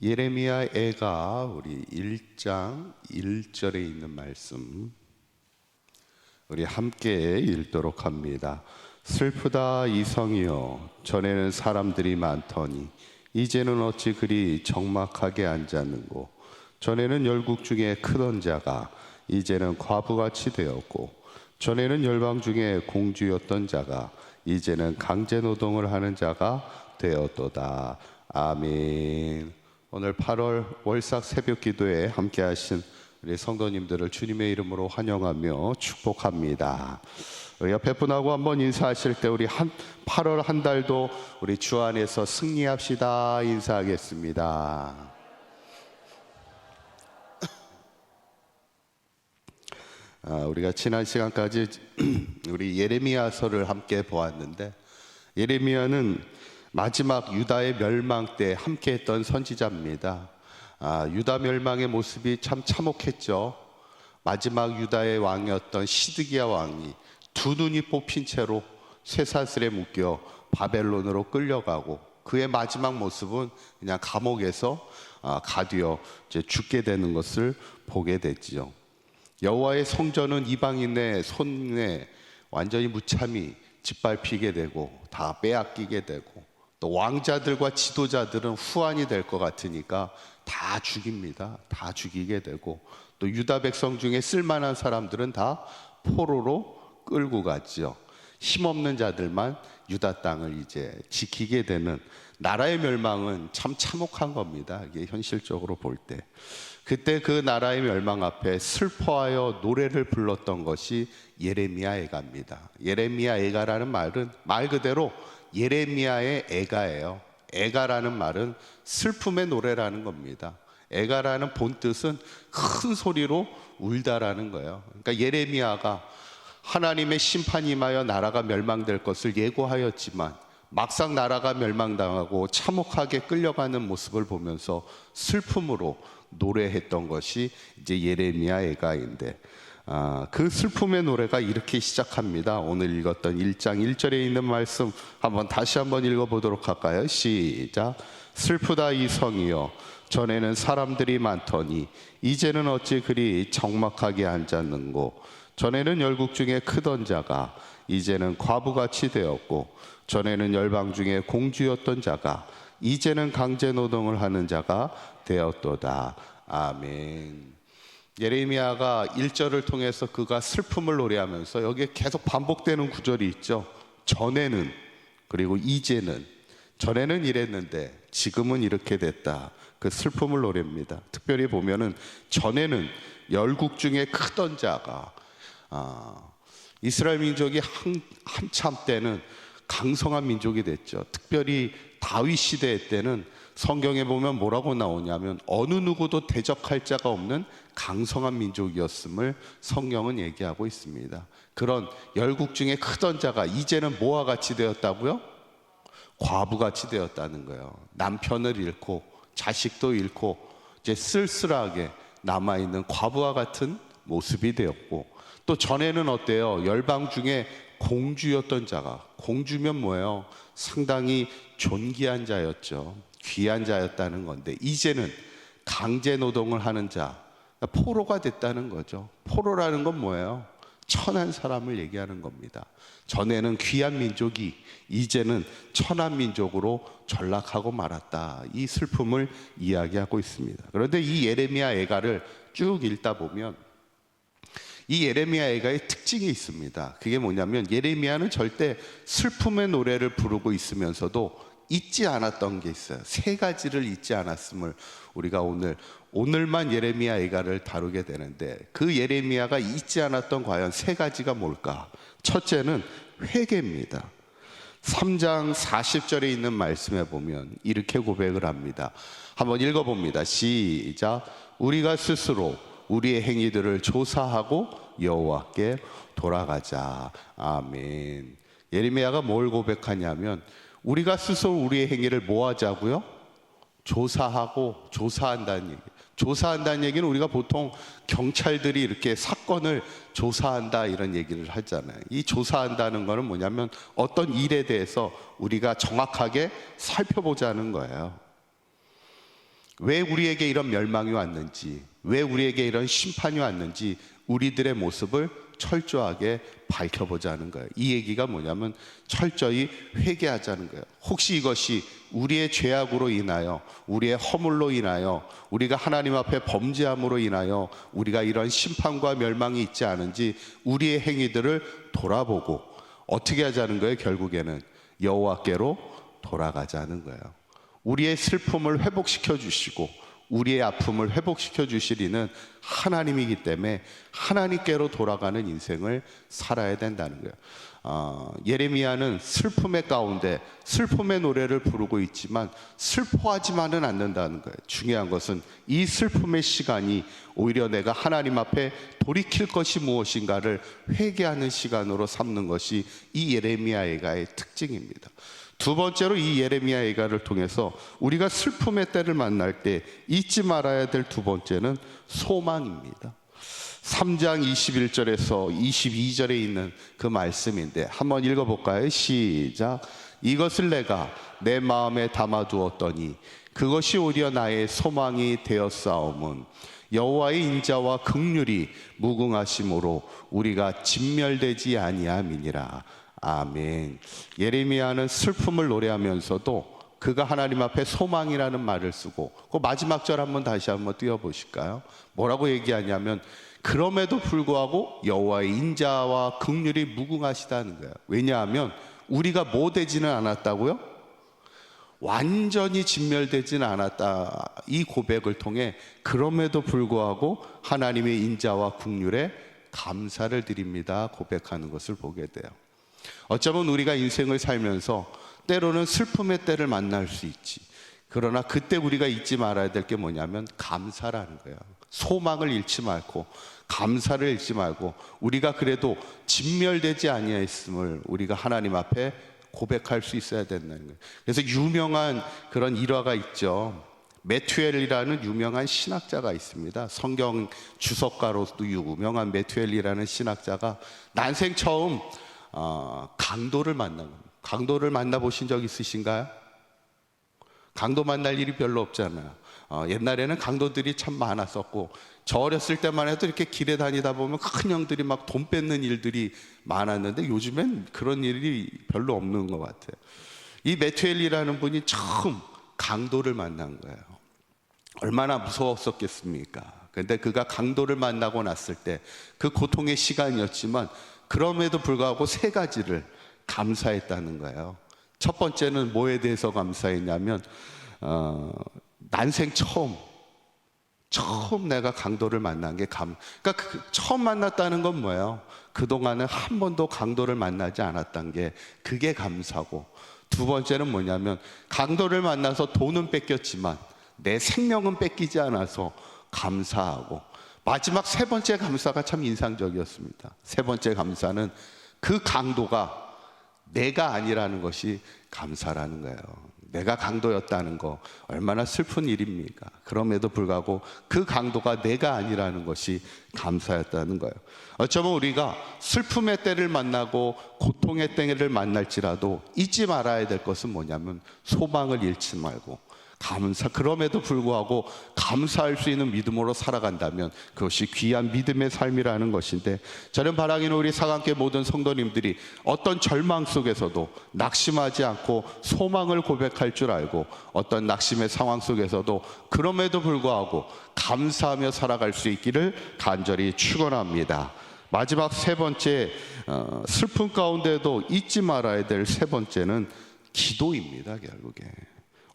예레미야 애가 우리 1장 1절에 있는 말씀 우리 함께 읽도록 합니다. 슬프다 이성이여 전에는 사람들이 많더니 이제는 어찌 그리 적막하게 앉았는고 전에는 열국 중에 크던 자가 이제는 과부같이 되었고 전에는 열방 중에 공주였던 자가 이제는 강제 노동을 하는 자가 되었도다. 아멘. 오늘 8월 월삭 새벽 기도에 함께 하신 우리 성도님들을 주님의 이름으로 환영하며 축복합니다. 우리 옆에 분하고 한번 인사하실 때 우리 한 8월 한 달도 우리 주 안에서 승리합시다 인사하겠습니다. 아, 우리가 지난 시간까지 우리 예레미야서를 함께 보았는데 예레미야는 마지막 유다의 멸망 때 함께했던 선지자입니다. 아, 유다 멸망의 모습이 참 참혹했죠. 마지막 유다의 왕이었던 시드기야 왕이 두 눈이 뽑힌 채로 쇠사슬에 묶여 바벨론으로 끌려가고 그의 마지막 모습은 그냥 감옥에서 아, 가디어 죽게 되는 것을 보게 됐지요. 여호와의 성전은 이방인의 손에 완전히 무참히 짓밟히게 되고 다 빼앗기게 되고 또 왕자들과 지도자들은 후환이 될 것 같으니까 다 죽입니다. 다 죽이게 되고 또 유다 백성 중에 쓸만한 사람들은 다 포로로 끌고 갔지요. 힘없는 자들만 유다 땅을 이제 지키게 되는 나라의 멸망은 참 참혹한 겁니다. 이게 현실적으로 볼 때. 그때 그 나라의 멸망 앞에 슬퍼하여 노래를 불렀던 것이 예레미야 애가입니다. 예레미야 애가라는 말은 말 그대로 예레미야의 애가예요. 애가라는 말은 슬픔의 노래라는 겁니다. 애가라는 본 뜻은 큰 소리로 울다라는 거예요. 그러니까 예레미야가 하나님의 심판이 임하여 나라가 멸망될 것을 예고하였지만 막상 나라가 멸망당하고 참혹하게 끌려가는 모습을 보면서 슬픔으로 노래했던 것이 이제 예레미야 애가인데 아, 그 슬픔의 노래가 이렇게 시작합니다. 오늘 읽었던 1장 1절에 있는 말씀 한번 다시 한번 읽어보도록 할까요? 시작. 슬프다 이 성이여 전에는 사람들이 많더니 이제는 어찌 그리 적막하게 앉았는고 전에는 열국 중에 크던 자가 이제는 과부같이 되었고 전에는 열방 중에 공주였던 자가 이제는 강제 노동을 하는 자가 되었도다. 아멘. 예레미야가 1절을 통해서 그가 슬픔을 노래하면서 여기에 계속 반복되는 구절이 있죠. 전에는 그리고 이제는 전에는 이랬는데 지금은 이렇게 됐다. 그 슬픔을 노래합니다. 특별히 보면은 전에는 열국 중에 크던 자가 아, 이스라엘 민족이 한, 한참 때는 강성한 민족이 됐죠. 특별히 다윗 시대 때는 성경에 보면 뭐라고 나오냐면 어느 누구도 대적할 자가 없는 강성한 민족이었음을 성경은 얘기하고 있습니다. 그런 열국 중에 크던 자가 이제는 뭐와 같이 되었다고요? 과부같이 되었다는 거예요. 남편을 잃고 자식도 잃고 이제 쓸쓸하게 남아 있는 과부와 같은 모습이 되었고 또 전에는 어때요? 열방 중에 공주였던 자가 공주면 뭐예요? 상당히 존귀한 자였죠. 귀한 자였다는 건데 이제는 강제 노동을 하는 자 포로가 됐다는 거죠. 포로라는 건 뭐예요? 천한 사람을 얘기하는 겁니다. 전에는 귀한 민족이 이제는 천한 민족으로 전락하고 말았다. 이 슬픔을 이야기하고 있습니다. 그런데 이 예레미야 애가를 쭉 읽다 보면 이 예레미야 애가의 특징이 있습니다. 그게 뭐냐면 예레미야는 절대 슬픔의 노래를 부르고 있으면서도 잊지 않았던 게 있어요. 세 가지를 잊지 않았음을 우리가 오늘 오늘만 예레미야 애가를 다루게 되는데 그 예레미야가 잊지 않았던 과연 세 가지가 뭘까? 첫째는 회개입니다. 3장 40절에 있는 말씀에 보면 이렇게 고백을 합니다. 한번 읽어 봅니다. 시작. 우리가 스스로 우리의 행위들을 조사하고 여호와께 돌아가자. 아멘. 예레미야가 뭘 고백하냐면 우리가 스스로 우리의 행위를 뭐 하자고요? 조사하고 조사한다는 얘기. 조사한다는 얘기는 우리가 보통 경찰들이 이렇게 사건을 조사한다 이런 얘기를 하잖아요. 이 조사한다는 거는 뭐냐면 어떤 일에 대해서 우리가 정확하게 살펴보자는 거예요. 왜 우리에게 이런 멸망이 왔는지, 왜 우리에게 이런 심판이 왔는지 우리들의 모습을 철저하게 밝혀보자는 거예요. 이 얘기가 뭐냐면 철저히 회개하자는 거예요. 혹시 이것이 우리의 죄악으로 인하여, 우리의 허물로 인하여, 우리가 하나님 앞에 범죄함으로 인하여 우리가 이런 심판과 멸망이 있지 않은지 우리의 행위들을 돌아보고 어떻게 하자는 거예요? 결국에는 여호와께로 돌아가자는 거예요. 우리의 슬픔을 회복시켜 주시고 우리의 아픔을 회복시켜 주시리는 하나님이기 때문에 하나님께로 돌아가는 인생을 살아야 된다는 거예요. 어, 예레미야는 슬픔의 가운데 슬픔의 노래를 부르고 있지만 슬퍼하지만은 않는다는 거예요. 중요한 것은 이 슬픔의 시간이 오히려 내가 하나님 앞에 돌이킬 것이 무엇인가를 회개하는 시간으로 삼는 것이 이 예레미야 예가의 특징입니다. 두 번째로 이 예레미야 예가를 통해서 우리가 슬픔의 때를 만날 때 잊지 말아야 될 두 번째는 소망입니다. 3장 21절에서 22절에 있는 그 말씀인데 한번 읽어볼까요? 시작. 이것을 내가 내 마음에 담아두었더니 그것이 오히려 나의 소망이 되었사옴은 여호와의 인자와 극률이 무궁하심으로 우리가 진멸되지 아니함이니라. 아멘. 예레미야는 슬픔을 노래하면서도 그가 하나님 앞에 소망이라는 말을 쓰고 그 마지막 절 한번 다시 한번 띄워 보실까요? 뭐라고 얘기하냐면 그럼에도 불구하고 여호와의 인자와 극률이 무궁하시다는 거예요. 왜냐하면 우리가 뭐 되지는 않았다고요? 완전히 진멸되지는 않았다. 이 고백을 통해 그럼에도 불구하고 하나님의 인자와 국률에 감사를 드립니다. 고백하는 것을 보게 돼요. 어쩌면 우리가 인생을 살면서 때로는 슬픔의 때를 만날 수 있지. 그러나 그때 우리가 잊지 말아야 될 게 뭐냐면 감사라는 거예요. 소망을 잃지 말고 감사를 잃지 말고 우리가 그래도 진멸되지 아니하였음을 우리가 하나님 앞에 고백할 수 있어야 된다는 거예요. 그래서 유명한 그런 일화가 있죠. 메투엘이라는 유명한 신학자가 있습니다. 성경 주석가로도 유명한 메투엘이라는 신학자가 난생 처음 어, 강도를 겁니다. 강도를 만나 보신 적 있으신가요? 강도 만날 일이 별로 없잖아요. 어, 옛날에는 강도들이 참 많았었고 저 어렸을 때만 해도 이렇게 길에 다니다 보면 큰 형들이 막 돈 뺏는 일들이 많았는데 요즘엔 그런 일이 별로 없는 것 같아요. 이 메투엘이라는 분이 처음 강도를 만난 거예요. 얼마나 무서웠었겠습니까? 근데 그가 강도를 만나고 났을 때 그 고통의 시간이었지만 그럼에도 불구하고 세 가지를 감사했다는 거예요. 첫 번째는 뭐에 대해서 감사했냐면 어, 난생 처음 처음 내가 강도를 만난 게 감. 그러니까 그 처음 만났다는 건 뭐예요? 그 동안은 한 번도 강도를 만나지 않았던 게 그게 감사고 두 번째는 뭐냐면 강도를 만나서 돈은 뺏겼지만 내 생명은 뺏기지 않아서 감사하고 마지막 세 번째 감사가 참 인상적이었습니다. 세 번째 감사는 그 강도가 내가 아니라는 것이 감사라는 거예요. 내가 강도였다는 거 얼마나 슬픈 일입니까? 그럼에도 불구하고 그 강도가 내가 아니라는 것이 감사였다는 거예요. 어쩌면 우리가 슬픔의 때를 만나고 고통의 때를 만날지라도 잊지 말아야 될 것은 뭐냐면 소망을 잃지 말고 감사 그럼에도 불구하고 감사할 수 있는 믿음으로 살아간다면 그것이 귀한 믿음의 삶이라는 것인데 저는 바라기는 우리 사강계 모든 성도님들이 어떤 절망 속에서도 낙심하지 않고 소망을 고백할 줄 알고 어떤 낙심의 상황 속에서도 그럼에도 불구하고 감사하며 살아갈 수 있기를 간절히 축원합니다. 마지막 세 번째 어, 슬픔 가운데도 잊지 말아야 될 세 번째는 기도입니다. 결국에.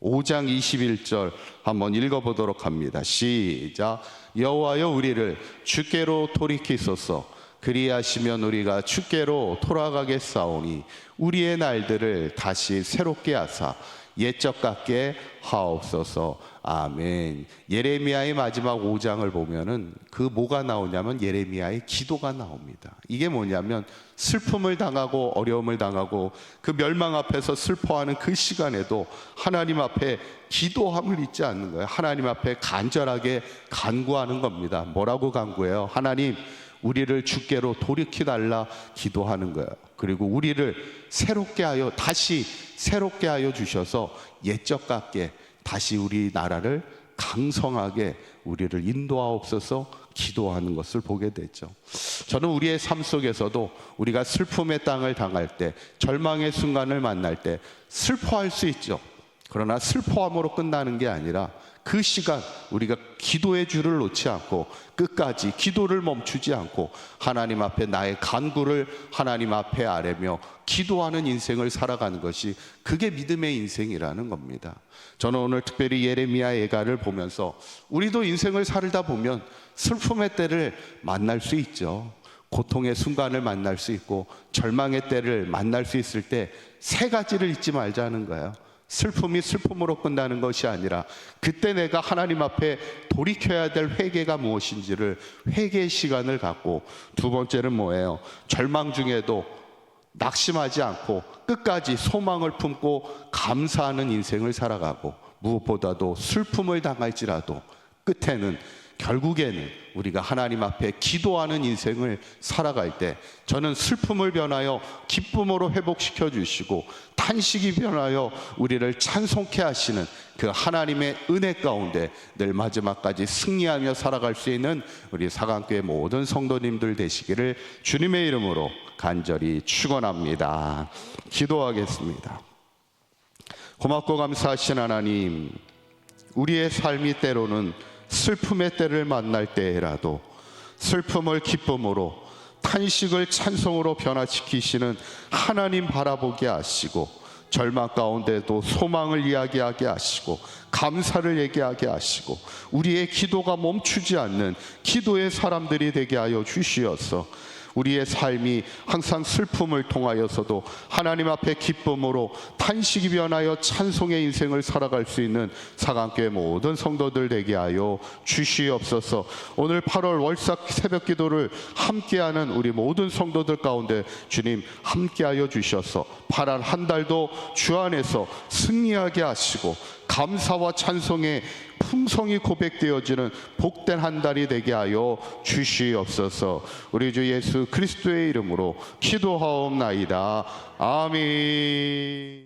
5장 21절 한번 읽어보도록 합니다. 시작. 여호와여 우리를 주께로 돌이키소서. 그리하시면 우리가 주께로 돌아가겠사오니 우리의 날들을 다시 새롭게 하사 옛적 같게 하옵소서. 아멘. 예레미야의 마지막 5장을 보면은 그 뭐가 나오냐면 예레미야의 기도가 나옵니다. 이게 뭐냐면 슬픔을 당하고 어려움을 당하고 그 멸망 앞에서 슬퍼하는 그 시간에도 하나님 앞에 기도함을 잊지 않는 거예요. 하나님 앞에 간절하게 간구하는 겁니다. 뭐라고 간구해요? 하나님, 우리를 주께로 돌이키달라 기도하는 거예요. 그리고 우리를 새롭게 하여 다시 새롭게 하여 주셔서 옛적 같게 다시 우리 나라를 강성하게 우리를 인도하옵소서 기도하는 것을 보게 되죠. 저는 우리의 삶 속에서도 우리가 슬픔의 땅을 당할 때, 절망의 순간을 만날 때 슬퍼할 수 있죠. 그러나 슬퍼함으로 끝나는 게 아니라 그 시간 우리가 기도의 줄을 놓지 않고 끝까지 기도를 멈추지 않고 하나님 앞에 나의 간구를 하나님 앞에 아뢰며 기도하는 인생을 살아가는 것이 그게 믿음의 인생이라는 겁니다. 저는 오늘 특별히 예레미야 예가를 보면서 우리도 인생을 살다 보면 슬픔의 때를 만날 수 있죠. 고통의 순간을 만날 수 있고 절망의 때를 만날 수 있을 때 세 가지를 잊지 말자는 거예요. 슬픔이 슬픔으로 끝나는 것이 아니라 그때 내가 하나님 앞에 돌이켜야 될 회개가 무엇인지를 회개의 시간을 갖고 두 번째는 뭐예요? 절망 중에도 낙심하지 않고 끝까지 소망을 품고 감사하는 인생을 살아가고 무엇보다도 슬픔을 당할지라도 끝에는 결국에는 우리가 하나님 앞에 기도하는 인생을 살아갈 때 저는 슬픔을 변하여 기쁨으로 회복시켜 주시고 탄식이 변하여 우리를 찬송케 하시는 그 하나님의 은혜 가운데 늘 마지막까지 승리하며 살아갈 수 있는 우리 사강교회 모든 성도님들 되시기를 주님의 이름으로 간절히 축원합니다. 기도하겠습니다. 고맙고 감사하신 하나님, 우리의 삶이 때로는 슬픔의 때를 만날 때라도 슬픔을 기쁨으로 탄식을 찬송으로 변화시키시는 하나님 바라보게 하시고 절망 가운데도 소망을 이야기하게 하시고 감사를 얘기하게 하시고 우리의 기도가 멈추지 않는 기도의 사람들이 되게 하여 주시어서 우리의 삶이 항상 슬픔을 통하여서도 하나님 앞에 기쁨으로 탄식이 변하여 찬송의 인생을 살아갈 수 있는 사강교회 모든 성도들 되게 하여 주시옵소서. 오늘 8월 월삭 새벽 기도를 함께하는 우리 모든 성도들 가운데 주님 함께하여 주셔서 파란 한 달도 주 안에서 승리하게 하시고 감사와 찬송의 풍성이 고백되어지는 복된 한 달이 되게 하여 주시옵소서. 우리 주 예수 그리스도의 이름으로 기도하옵나이다. 아멘.